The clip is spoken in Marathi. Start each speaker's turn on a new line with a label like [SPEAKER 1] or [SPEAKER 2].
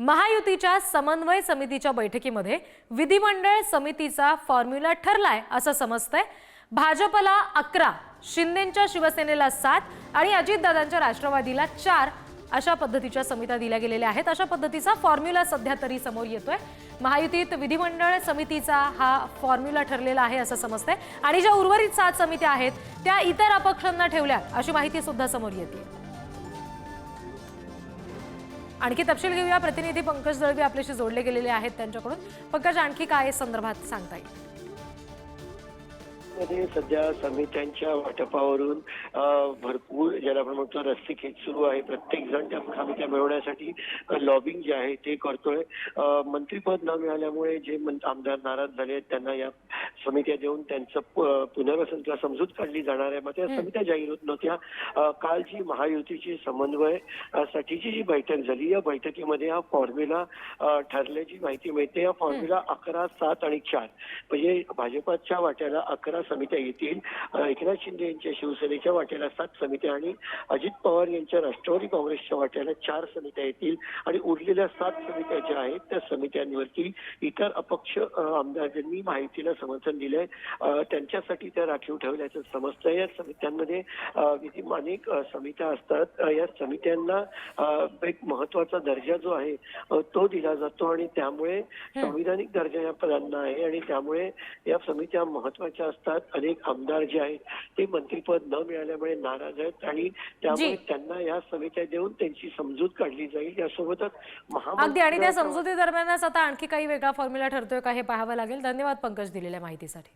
[SPEAKER 1] महायुतीच्या समन्वय समितीच्या बैठकीमध्ये विधिमंडळ समितीचा फॉर्म्युला ठरलाय असं समजतंय. भाजपला अकरा शिंदेच्या शिवसेनेला सात आणि अजितदादांच्या राष्ट्रवादीला चार अशा पद्धतीच्या समित्या दिल्या गेलेल्या आहेत. अशा पद्धतीचा फॉर्म्युला सध्या तरी समोर येतोय. महायुतीत विधिमंडळ समितीचा हा फॉर्म्युला ठरलेला आहे असं समजतंय. आणि ज्या उर्वरित सात समित्या आहेत त्या इतर अपक्षांना ठेवल्या अशी माहिती सुद्धा समोर येते. आणखी तपशील घेऊया. प्रतिनिधी पंकज दळवी आपल्याशी जोडले गेलेले आहेत त्यांच्याकडून. पंकज आणखी काय संदर्भात सांगता येईल?
[SPEAKER 2] सध्या समित्यांच्या वाटपावरून भरपूर ज्याला आपण म्हणतो रस्सीखेच सुरू आहे प्रत्येक जण त्या समित्या मिळवण्यासाठी लॉबिंग जे आहे ते करतोय. मंत्रीपद न मिळाल्यामुळे जे आमदार नाराज झाले आहेत त्यांना या समित्या देऊन त्यांचं पुनर्वसन किंवा समजूत काढली जाणार आहे. मग त्या समित्या जाहीर होत नव्हत्या. काल जी महायुतीची समन्वय साठीची जी बैठक झाली या बैठकीमध्ये हा फॉर्म्युला ठरल्याची माहिती मिळते या फॉर्म्युला अकरा सात आणि चार. म्हणजे भाजपाच्या वाट्याला अकरा समित्या येतील. एकनाथ शिंदे यांच्या शिवसेनेच्या वाट्याला सात समित्या आणि अजित पवार यांच्या राष्ट्रवादी काँग्रेसच्या वाट्याला चार समित्या येतील आणि उरलेल्या सात समित्या ज्या आहेत त्या समित्यांवरती इतर अपक्ष अ, आमदार ज्यांनी माहितीला समर्थन दिलंय. त्यांच्यासाठी त्या राखीव ठेवल्याचं समजतं या समित्यांमध्ये अनेक समित्या असतात. या समित्यांना एक महत्त्वाचा दर्जा जो आहे तो दिला जातो आणि त्यामुळे संविधानिक दर्जा या पदांना आहे आणि त्यामुळे या समित्या महत्त्वाच्या असतात. अनेक आमदार जे आहेत ते मंत्रीपद न मिळाल्यामुळे नाराज आहेत आणि त्यामुळे
[SPEAKER 1] जी.
[SPEAKER 2] त्यांना या समित्या देऊन त्यांची समजूत काढली जाईल. यासोबतच
[SPEAKER 1] अगदी आणि त्या समजुती दरम्यानच आता आणखी काही वेगळा फॉर्म्युला ठरतोय का हे पाहावं लागेल. धन्यवाद पंकज दिलेल्या माहितीसाठी.